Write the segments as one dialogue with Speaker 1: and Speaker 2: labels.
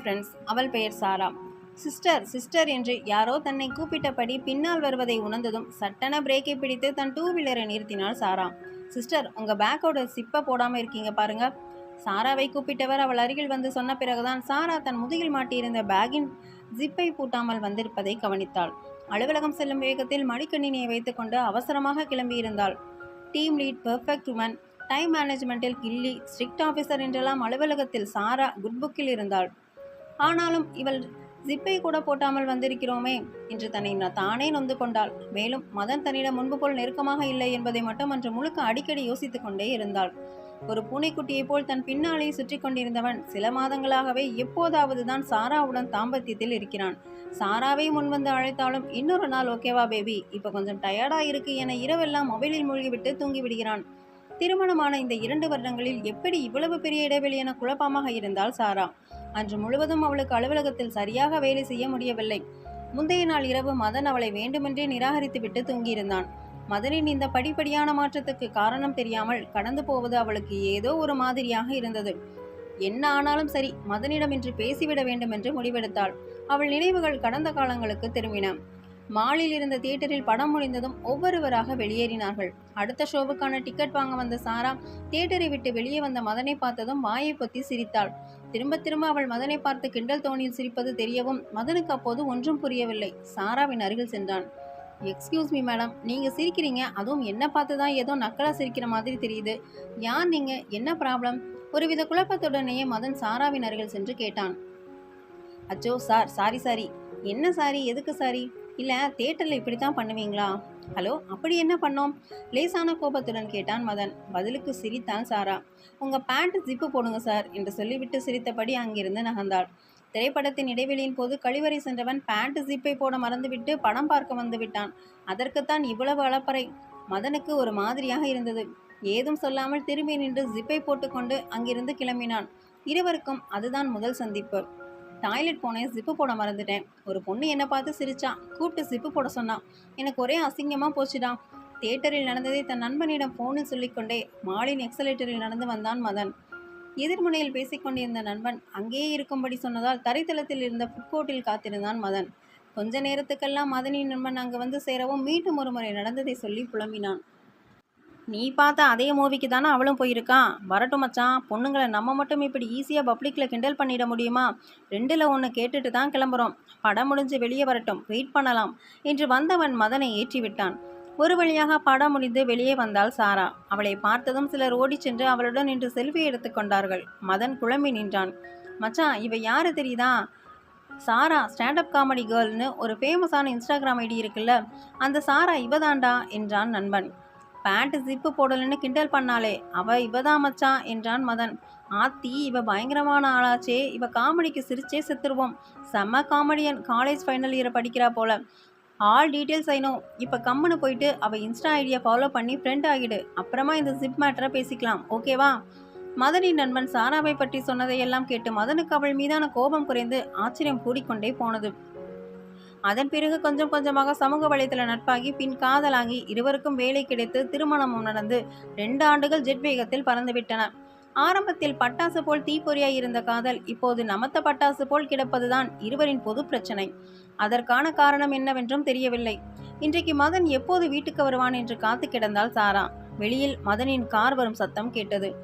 Speaker 1: Hi friends அவள் பெயர் சாரா. Sister sister என்று யாரோ தன்னை கூப்பிட்டபடி பின்னால் வருவதை உணர்ந்ததும் சட்டன பிரேக்கை பிடித்து தன் டூ வீலரை நிறுத்தினாள் சாரா. சிஸ்டர் உங்கள் பேக்கோட சிப்பை போடாமல் இருக்கீங்க பாருங்க. சாராவை கூப்பிட்டவர் அவள் அருகில் வந்து சொன்ன பிறகுதான் சாரா தன் முதுகில் மாட்டியிருந்த பேக்கின் ஜிப்பை பூட்டாமல் வந்திருப்பதை கவனித்தாள். அலுவலகம் செல்லும் வேகத்தில் மடிக்கணினியை வைத்துக்கொண்டு அவசரமாக கிளம்பியிருந்தாள். Team lead perfect woman time மேனேஜ்மெண்ட்டில் கில்லி ஸ்ட்ரிக்ட் ஆஃபீஸர் என்றெல்லாம் அலுவலகத்தில் சாரா குட் புக்கில் இருந்தாள். ஆனாலும் இவள் ஜிப்பை கூட போட்டாமல் வந்திருக்கிறோமே என்று தன்னை தானே நொந்து கொண்டாள். மேலும் மதன் தன்னிடம் முன்பு போல் நெருக்கமாக இல்லை என்பதை மட்டும் அன்று முழுக்க அடிக்கடி யோசித்துக் கொண்டே இருந்தாள். ஒரு பூனைக்குட்டியைப் போல் தன் பின்னாலே சுற்றி கொண்டிருந்தவன் சில மாதங்களாகவே எப்போதாவது தான் சாராவுடன் தாம்பத்தியத்தில் இருக்கிறான். சாராவை முன்வந்து அழைத்தாலும் இன்னொரு நாள் ஓகேவா பேபி? இப்போ கொஞ்சம் டயர்டாக இருக்கு என இரவெல்லாம் மொபைலில் மூழ்கிவிட்டு தூங்கி விடுகிறான். திருமணமான இந்த இரண்டு வருடங்களில் எப்படி இவ்வளவு பெரிய இடைவெளி என குழப்பமாக இருந்தால் சாரா? அன்று முழுவதும் அவளுக்கு அலுவலகத்தில் சரியாக வேலை செய்ய முடியவில்லை. முந்தைய நாள் இரவு மதன் அவளை வேண்டுமென்றே நிராகரித்துவிட்டு தூங்கியிருந்தான். மதனின் இந்த படிப்படியான மாற்றத்துக்கு காரணம் தெரியாமல் கடந்து போவது அவளுக்கு ஏதோ ஒரு மாதிரியாக இருந்தது. என்ன ஆனாலும் சரி மதனிடம் இன்று பேசிவிட வேண்டும் என்று முடிவெடுத்தாள். அவள் நினைவுகள் கடந்த காலங்களுக்கு திரும்பின. மாலில் இருந்த தியேட்டரில் படம் முடிந்ததும் ஒவ்வொருவராக வெளியேறினார்கள். அடுத்த ஷோவுக்கான டிக்கெட் வாங்க வந்த சாரா தியேட்டரை விட்டு வெளியே வந்த மதனை பார்த்ததும் வாயை பொத்தி சிரித்தாள். திரும்ப திரும்ப அவள் மதனை பார்த்து கிண்டல் தோணியில் சிரிப்பது தெரியவும் மதனுக்கு அப்போது ஒன்றும் புரியவில்லை. சாராவின் அருகில் சென்றான். எக்ஸ்கியூஸ் மீ மேடம் நீங்கள் சிரிக்கிறீங்க. அதுவும் என்ன பார்த்து தான் ஏதோ நக்கலாக சிரிக்கிற மாதிரி தெரியுது. யார் நீங்கள் என்ன ப்ராப்ளம் ஒருவித குழப்பத்துடனேயே மதன் சாராவின் அருகில் சென்று கேட்டான். அச்சோ சார் சாரி சாரி என்ன சாரி? எதுக்கு சாரி? இல்லை தேட்டரில் இப்படி தான் பண்ணுவீங்களா? ஹலோ அப்படி என்ன பண்ணோம்? லேசான கோபத்துடன் கேட்டான் மதன். பதிலுக்கு சிரித்தான் சாரா. உங்கள் பேண்ட் ஜிப்பு போடுங்க சார் என்று சொல்லிவிட்டு சிரித்தபடி அங்கிருந்து நகர்ந்தாள். திரைப்படத்தின் இடைவெளியின் போது கழிவறை சென்றவன் பேண்ட் ஜிப்பை போட மறந்துவிட்டு படம் பார்க்க வந்து விட்டான். அதற்குத்தான் இவ்வளவு அளப்பறை. மதனுக்கு ஒரு மாதிரியாக இருந்தது. ஏதும் சொல்லாமல் திரும்பி நின்று ஜிப்பை போட்டுக்கொண்டு அங்கிருந்து கிளம்பினான். இருவருக்கும் அதுதான் முதல் சந்திப்பு. டாய்லெட் போனேன் ஜிப்பு போட மறந்துட்டேன். ஒரு பொண்ணு என்னை பார்த்து சிரிச்சான் கூப்பிட்டு ஜிப்பு போட சொன்னான் எனக்கு ஒரே அசிங்கமாக போச்சுடா. தியேட்டரில் நடந்ததை தன் நண்பனிடம் ஃபோனில் சொல்லிக்கொண்டே மாலின் எக்ஸலேட்டரில் நடந்து வந்தான் மதன். எதிர்முனையில் பேசிக்கொண்டிருந்த நண்பன் அங்கேயே இருக்கும்படி சொன்னதால் தரைத்தளத்தில் இருந்த ஃபுட்கோர்ட்டில் காத்திருந்தான் மதன். கொஞ்ச நேரத்துக்கெல்லாம் மதனின் நண்பன் அங்கு வந்து சேரவும் மீண்டும் ஒருமுறை நடந்ததை சொல்லி புலம்பினான். நீ பார்த்த அதே மூவிக்கு தானே அவளும் போயிருக்கான் வரட்டும் மச்சான். பொண்ணுங்களை நம்ம மட்டும் இப்படி ஈஸியாக பப்ளிக்கில் கிண்டல் பண்ணிட முடியுமா? ரெண்டில் ஒன்று கேட்டுட்டு தான் கிளம்புறோம். படம் முடிஞ்சு வெளியே வரட்டும். வெயிட் பண்ணலாம். என்று வந்தவன் மதனை ஏற்றி விட்டான் ஒரு வழியாக படம் முடிந்து வெளியே வந்தாள் சாரா. அவளை பார்த்ததும் சிலர் ஓடி சென்று அவளுடன் நின்று செல்ஃபி எடுத்துக்கொண்டார்கள் மதன் குழம்பி நின்றான். மச்சான் இவ யாரு தெரியுதா? சாரா ஸ்டாண்டப் காமெடி கேர்ள்னு ஒரு ஃபேமஸான இன்ஸ்டாகிராம் ஐடி இருக்குல்ல? அந்த சாரா இவதாண்டா? என்றான் நண்பன். பேண்ட் ஜிப்பு போடலன்னு கிண்டல் பண்ணாளே. அவ இவதான் மச்சான் என்றான் மதன். ஆத்தி இவ பயங்கரமான ஆளாச்சே. இவ காமெடிக்கு சிரிச்சே செத்துருவோம். செம்ம காமெடியன். காலேஜ் ஃபைனல் இயர் படிக்கிறா போல. ஆல் டீட்டெயில்ஸ் ஐனோ இப்போ கம்முன்னு போயிட்டு அவள் இன்ஸ்டா ஐடியா ஃபாலோ பண்ணி ஃப்ரெண்ட் ஆகிடு. அப்புறமா இந்த ஜிப் மேட்டரை பேசிக்கலாம். ஓகேவா மதனின் நண்பன் சாராவை பற்றி சொன்னதையெல்லாம் கேட்டு மதனுக்கு அவள் மீதான கோபம் குறைந்து ஆச்சரியம் கூடிக்கொண்டே போனது. அதன் பிறகு கொஞ்சம் கொஞ்சமாக சமூக வலைத்தள நட்பாகி பின் காதலாகி இருவருக்கும் வேலை கிடைத்து திருமணமும் நடந்து ரெண்டு ஆண்டுகள் ஜெட் வேகத்தில் பறந்துவிட்டன ஆரம்பத்தில் பட்டாசு போல் தீப்பொறியாய் இருந்த காதல் இப்போது நமத்த பட்டாசு போல் கிடப்பதுதான் இருவரின் பொது பிரச்சனை. அதற்கான காரணம் என்னவென்றும் தெரியவில்லை. இன்றைக்கு மதன் எப்போது வீட்டுக்கு வருவான் என்று காத்து கிடந்தால் சாரா. வெளியில் மதனின் கார் வரும் சத்தம் கேட்டது.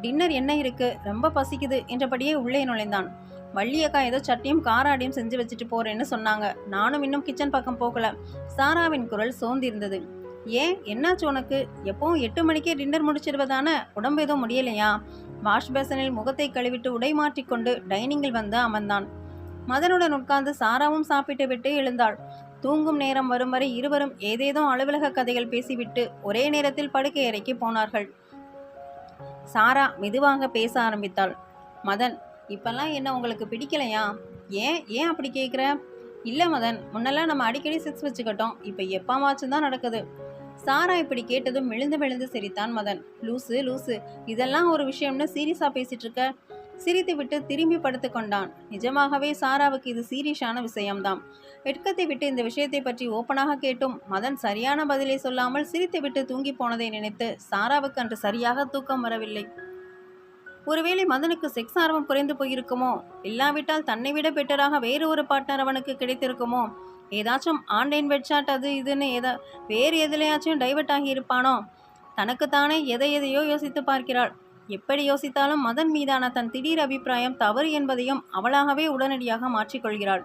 Speaker 1: டின்னர் என்ன இருக்கு? ரொம்ப பசிக்குது என்றபடியே உள்ளே நுழைந்தான். வள்ளியக்கா ஏதோ சட்டியும் காராடியும் செஞ்சு வச்சுட்டு போறேன்னு சொன்னாங்க. நானும் இன்னும் கிச்சன் பக்கம் போகல. சாராவின் குரல் சோர்ந்திருந்தது. ஏன்? என்னாச்சு உனக்கு? எப்பவும் எட்டு மணிக்கே டின்னர் முடிச்சிடுவதான உடம்பு எதுவும் முடியலையா? வாஷ் பேசனில் முகத்தை கழுவிட்டு உடை மாற்றிக்கொண்டு டைனிங்கில் வந்து அமர்ந்தான். மதனுடன் உட்கார்ந்து சாராவும் சாப்பிட்டு விட்டு எழுந்தாள். தூங்கும் நேரம் வரும் வரை இருவரும் ஏதேதோ அலுவலக கதைகள் பேசிவிட்டு ஒரே நேரத்தில் படுக்கை அறைக்கு போனார்கள். சாரா மெதுவாக பேச ஆரம்பித்தாள். மதன் இப்போல்லாம் என்ன உங்களுக்கு பிடிக்கலையா? ஏன் ஏன் அப்படி கேட்குற இல்லை மதன் முன்னெல்லாம் நம்ம அடிக்கடி செக்ஸ் வச்சுக்கிட்டோம். இப்போ எப்பமாச்சும் தான் நடக்குது. சாரா இப்படி கேட்டதும் மெழுந்து மெழுந்து சிரித்தான் மதன். லூசு லூசு இதெல்லாம் ஒரு விஷயம்னு சீரியஸாக பேசிட்டு இருக்க சிரித்துவிட்டு திரும்பி படுத்து கொண்டான். நிஜமாகவே சாராவுக்கு இது சீரியஸான விஷயம்தான் வெட்கத்தை விட்டு இந்த விஷயத்தை பற்றி ஓப்பனாக கேட்டும் மதன் சரியான பதிலை சொல்லாமல் சிரித்துவிட்டு தூங்கி போனதை நினைத்து சாராவுக்கு அன்று சரியாக தூக்கம் வரவில்லை. ஒருவேளை மதனுக்கு செக்ஸ் ஆர்வம் குறைந்து போயிருக்குமோ? இல்லாவிட்டால் தன்னை விட பெட்டராக வேறு ஒரு பார்ட்னர் அவனுக்கு கிடைத்திருக்குமோ? ஏதாச்சும் ஆன்லைன் வெட்சாட் அது இதுன்னு ஏதா வேறு எதுலையாச்சும் டைவர்ட் ஆகியிருப்பானோ? தனக்குத்தானே எதை எதையோ யோசித்து பார்க்கிறாள். எப்படி யோசித்தாலும் மதன் மீதான தன் திடீர் அபிப்பிராயம் தவறு என்பதையும் அவளாகவே உடனடியாக மாற்றிக்கொள்கிறாள்.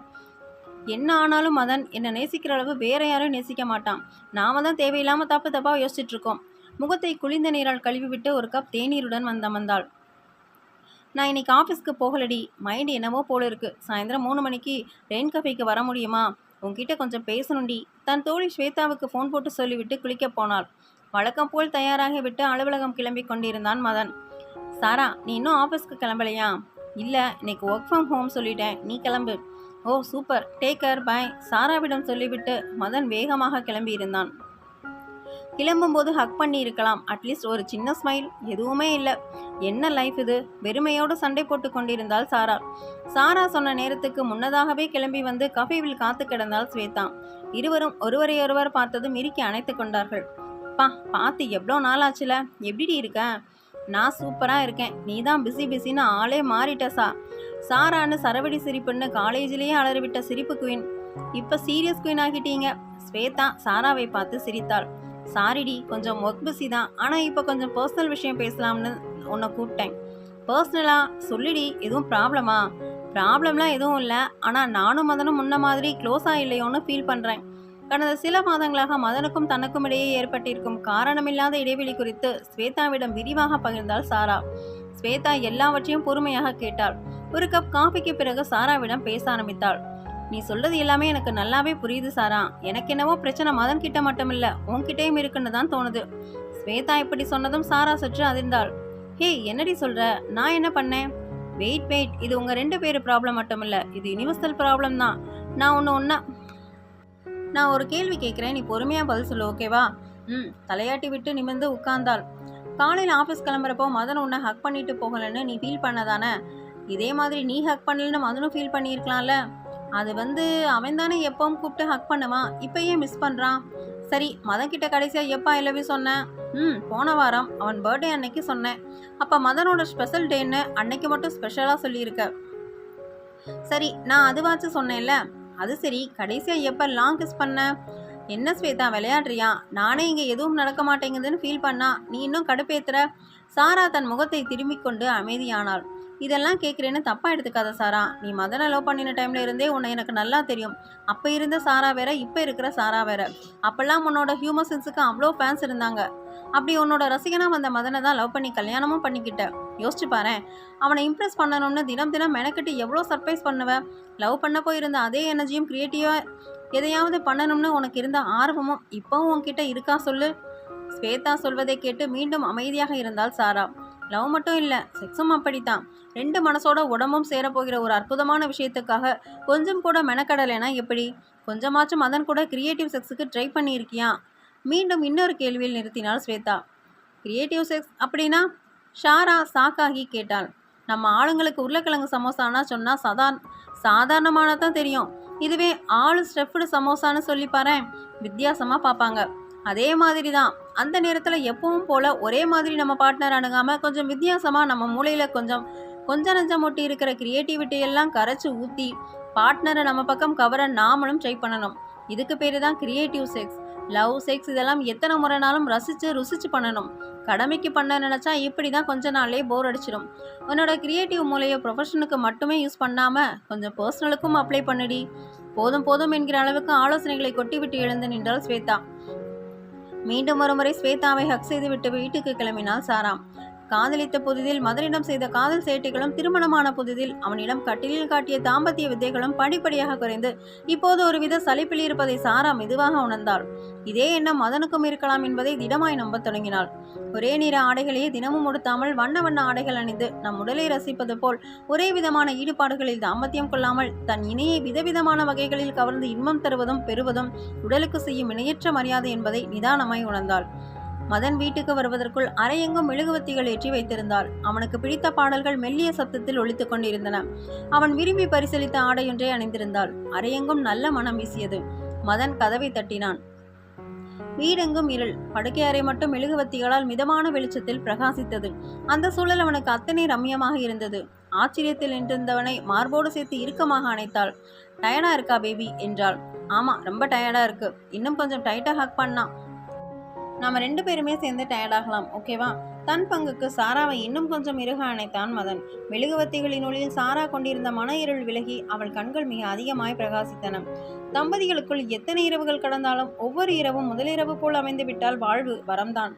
Speaker 1: என்ன ஆனாலும் மதன் என்னை நேசிக்கிற அளவு வேற யாரும் நேசிக்க மாட்டான். நாம தான் தேவையில்லாமல் தப்பு தப்பாக யோசிச்சுட்ருக்கோம் முகத்தை குளிர்ந்த நீரால் கழுவிவிட்டு ஒரு கப் தேநீருடன் வந்தமந்தாள் நான் இன்னைக்கு ஆஃபீஸ்க்கு போகலடி. மைண்ட் என்னவோ போல இருக்கு. சாயந்தரம் மூணு மணிக்கு ரெயின் கஃபேக்கு வர முடியுமா? உங்ககிட்ட கொஞ்சம் பேசணுண்டி தன் தோழி ஸ்வேதாவுக்கு ஃபோன் போட்டு சொல்லிவிட்டு குளிக்க போனாள். வழக்கம் போல் தயாராகி விட்டு அலுவலகம் கிளம்பி கொண்டிருந்தான் மதன். சாரா நீ இன்னும் ஆஃபீஸ்க்கு கிளம்பலையா? இல்லை இன்னைக்கு ஒர்க் ஃப்ரம் ஹோம் சொல்லிட்டேன். நீ கிளம்பு. Oh super take care bye சாராவிடம் சொல்லிவிட்டு மதன் வேகமாக கிளம்பி இருந்தான் கிளம்பும்போது ஹக் பண்ணி இருக்கலாம் அட்லீஸ்ட் ஒரு சின்ன ஸ்மைல் எதுவுமே இல்லை. என்ன லைஃப் இது? வெறுமையோடு சண்டை போட்டு கொண்டிருந்தாள் சாரா. சாரா சொன்ன நேரத்துக்கு முன்னதாகவே கிளம்பி வந்து கஃபேவில் காத்து கிடந்தாள் ஸ்வேதா. இருவரும் ஒருவரையொருவர் பார்த்ததும் இறுக்கி அணைத்து கொண்டார்கள். பா பார்த்து எவ்வளோ நாள் ஆச்சுல எப்படி இருக்க? நான் சூப்பராக இருக்கேன். நீ தான் பிஸி பிஸின்னு ஆளே மாறிட்ட சா சாரான்னு சரவடி சிரிப்புன்னு காலேஜிலேயே அலறிவிட்ட சிரிப்பு குயின் இப்போ சீரியஸ் குயின் ஆகிட்டீங்க. ஸ்வேதா சாராவை பார்த்து சிரித்தாள். சாரிடி கொஞ்சம் ஒர்க் பிஸி தான். ஆனால் இப்போ கொஞ்சம் பர்சனல் விஷயம் பேசலாம்னு உன்னை கூப்பிட்டேன். பர்சனலாக சொல்லிடி எதுவும் ப்ராப்ளமா ப்ராப்ளம்லாம் எதுவும் இல்லை. ஆனால் நானும் மதனும் முன்ன மாதிரி க்ளோஸாக இல்லையோன்னு ஃபீல் பண்ணுறேன் கடந்த சில மாதங்களாக மதனுக்கும் தனக்கும் இடையே ஏற்பட்டிருக்கும் காரணமில்லாத இடைவெளி குறித்து ஸ்வேதாவிடம் விரிவாக பகிர்ந்தாள் சாரா. ஸ்வேதா எல்லாவற்றையும் பொறுமையாக கேட்டாள். ஒரு கப் காஃபிக்கு பிறகு சாராவிடம் பேச ஆரம்பித்தாள். நீ சொல்றது எல்லாமே எனக்கு நல்லாவே புரியுது சாரா. எனக்கு என்னவோ பிரச்சனை மதன் கிட்ட மட்டும் இல்ல உன்கிட்டயும் இருக்குன்னு தான் தோணுது. ஸ்வேதா இப்படி சொன்னதும் சாரா சற்று அதிர்ந்தாள். ஹே என்னடி சொல்ற? நான் என்ன பண்ணேன்? Wait wait. இது உங்க ரெண்டு பேரு ப்ராப்ளம் மட்டும் இல்ல இது யூனிவர்சல் ப்ராப்ளம் தான். நான் ஒன்று ஒன்றா நான் ஒரு கேள்வி கேட்குறேன். நீ பொறுமையாக பதில் சொல்லு ஓகேவா ம் தலையாட்டி விட்டு நிமிர்ந்து உட்கார்ந்தாள். காலையில் ஆஃபீஸ் கிளம்புறப்போ மதன் உன்னை ஹக் பண்ணிட்டு போகலன்னு நீ ஃபீல் பண்ணதானே? இதே மாதிரி நீ ஹக் பண்ணலன்னு மதனும் ஃபீல் பண்ணியிருக்கலாம்ல. அது வந்து அவன் தானே எப்பவும் கூப்பிட்டு ஹக் பண்ணுவான் இப்போ ஏன் மிஸ் பண்ணுறான் சரி மதன் கிட்ட கடைசியாக எப்போ இல்லவே சொன்னேன். ம் போன வாரம் அவன் பர்த்டே அன்னைக்கு சொன்னேன். அப்போ மதனோட ஸ்பெஷல் டேன்னு அன்னைக்கு மட்டும் ஸ்பெஷலாக சொல்லியிருக்க. சரி நான் அதுவாச்சும் சொன்னேன்ல. அது சரி கடைசியாக எப்போ லாங் கிஸ் பண்ண? என்ன ஸ்வேதா விளையாடுறியா? நானே இங்கே எதுவும் நடக்க மாட்டேங்குதுன்னு ஃபீல் பண்ணா. நீ இன்னும் கடுப்பேத்துற? சாரா தன் முகத்தை திரும்பிக் கொண்டு அமைதியானாள். இதெல்லாம் கேட்குறேன்னு தப்பாக எடுத்துக்காத சாரா. நீ மதனை லவ் பண்ணின டைமில் இருந்தே உன்னை எனக்கு நல்லா தெரியும். அப்போ இருந்த சாரா வேற இப்போ இருக்கிற சாரா வேற. அப்போல்லாம் உன்னோட ஹியூமர் சென்ஸுக்கு அவ்வளோ ஃபேன்ஸ் இருந்தாங்க. அப்படி உன்னோட ரசிகனாக வந்த மதனை தான் லவ் பண்ணி கல்யாணமும் பண்ணிக்கிட்ட. யோசிச்சு பாரு அவனை இம்ப்ரெஸ் பண்ணணும்னு தினம் தினம் மெனக்கிட்டு எவ்வளோ சர்ப்ரைஸ் பண்ணுவேன் லவ் பண்ண போயிருந்த அதே எனர்ஜியும் க்ரியேட்டிவாக எதையாவது பண்ணணும்னு உனக்கு இருந்த ஆர்வமும் இப்போவும் உன்கிட்ட இருக்கா சொல்லு? ஸ்வேதா சொல்வதை கேட்டு மீண்டும் அமைதியாக இருந்தால் சாரா. லவ் மட்டும் இல்லை செக்ஸும் அப்படித்தான். ரெண்டு மனசோட உடம்பும் சேரப்போகிற ஒரு அற்புதமான விஷயத்துக்காக கொஞ்சம் கூட மெனக்கடலைனா எப்படி? கொஞ்சமாச்சும் அதன் கூட கிரியேட்டிவ் செக்ஸுக்கு ட்ரை பண்ணியிருக்கியா? மீண்டும் இன்னொரு கேள்வியில் நிறுத்தினாள் ஸ்வேதா. கிரியேட்டிவ் செக்ஸ் அப்படின்னா ஷாரா சாக்காகி கேட்டாள். நம்ம ஆளுங்களுக்கு உருளைக்கிழங்கு சமோசானா சொன்னால் சதா சாதாரணமானதான் தெரியும். இதுவே ஆளு ஸ்டெஃப்டு சமோசான்னு சொல்லி பாரு வித்தியாசமாக பார்ப்பாங்க. அதே மாதிரி தான் அந்த நேரத்தில் எப்பவும் போல் ஒரே மாதிரி நம்ம பார்ட்னர் அணுகாமல் கொஞ்சம் வித்தியாசமாக நம்ம மூளையில் கொஞ்சம் கொஞ்சம் நஞ்சம் ஒட்டி இருக்கிற கிரியேட்டிவிட்டி எல்லாம் கரைச்சி ஊற்றி பார்ட்னரை நம்ம பக்கம் கவர நாமளும் ட்ரை பண்ணணும். இதுக்கு பேர் தான் கிரியேட்டிவ் செக்ஸ் லவ் செக்ஸ் இதெல்லாம் எத்தனை முறைனாலும் ரசித்து ருசிச்சு பண்ணணும். கடமைக்கு பண்ண நினச்சா இப்படி தான் கொஞ்ச நாள்லேயே போர் அடிச்சிடும். உன்னோட கிரியேட்டிவ் மூலையை ப்ரொஃபஷனுக்கு மட்டுமே யூஸ் பண்ணாமல் கொஞ்சம் பர்சனலுக்கும் அப்ளை பண்ணுடி. போதும் போதும் என்கிற அளவுக்கு ஆலோசனைகளை கொட்டிவிட்டு எழுந்து நின்றாள் ஸ்வேதா. மீண்டும் ஒருமுறை ஸ்வேதாவை ஹக் செய்துவிட்டு வீட்டுக்கு கிளம்பினாள் சாராம். காதலித்த புதிதில் மதனிடம் செய்த காதல் சேட்டைகளும் திருமணமான புதிதில் அவனிடம் கட்டிலில் காட்டிய தாம்பத்திய வித்தைகளும் படிப்படியாக குறைந்து இப்போது ஒருவித சலிப்பில் இருப்பதை சாரா மெதுவாக உணர்ந்தாள். இதே எண்ணம் மதனுக்கும் இருக்கலாம் என்பதை திடமாய் நம்பத் தொடங்கினாள். ஒரே நிற ஆடைகளையே தினமும் உடுத்தாமல் வண்ண வண்ண ஆடைகள் அணிந்து நம் உடலை ரசிப்பது போல் ஒரே விதமான ஈடுபாடுகளில் தாம்பத்தியம் கொள்ளாமல் தன் இணையை விதவிதமான வகைகளில் கவர்ந்து இன்பம் தருவதும் பெறுவதும் உடலுக்கு செய்யும் இணையற்ற மரியாதை என்பதை நிதானமாய் உணர்ந்தாள். மதன் வீட்டுக்கு வருவதற்குள் அரையெங்கும் மெழுகுவத்திகள் ஏற்றி வைத்திருந்தாள். அவனுக்கு பிடித்த பாடல்கள் மெல்லிய சப்தத்தில் ஒலித்துக் கொண்டிருந்தன. அவன் விரும்பி பரிசளித்த ஆடையொன்றை அணிந்திருந்தாள். அரையெங்கும் நல்ல மனம் வீசியது. மதன் கதவை தட்டினான். வீடெங்கும் இருள். படுக்கை அறை மட்டும் மெழுகுவத்திகளால் மிதமான வெளிச்சத்தில் பிரகாசித்தது. அந்த சூழல் அவனுக்கு அத்தனை ரம்யமாக இருந்தது. ஆச்சரியத்தில் நின்றிருந்தவனை மார்போடு சேர்த்து இறுக்கமாக அணைத்தாள். டயர்டா இருக்கா பேபி என்றாள். ஆமா ரொம்ப டயர்டா இருக்கு. இன்னும் கொஞ்சம் டைட்டா ஹக் பண்ணா. நாம் ரெண்டு பேருமே சேர்ந்து டயர்டாகலாம் ஓகேவா தன் பங்குக்கு சாராவை இன்னும் கொஞ்சம் இறுக அணைத்தான் மதன். மெழுகுவத்திகளின் ஒளியில் சாரா கொண்டிருந்த மன இருள் விலகி அவள் கண்கள் மிக அதிகமாய் பிரகாசித்தன. தம்பதிகளுக்குள் எத்தனை இரவுகள் கடந்தாலும் ஒவ்வொரு இரவும் முதலிரவு போல் அமைந்து விட்டால் வாழ்வு வரம்தான்.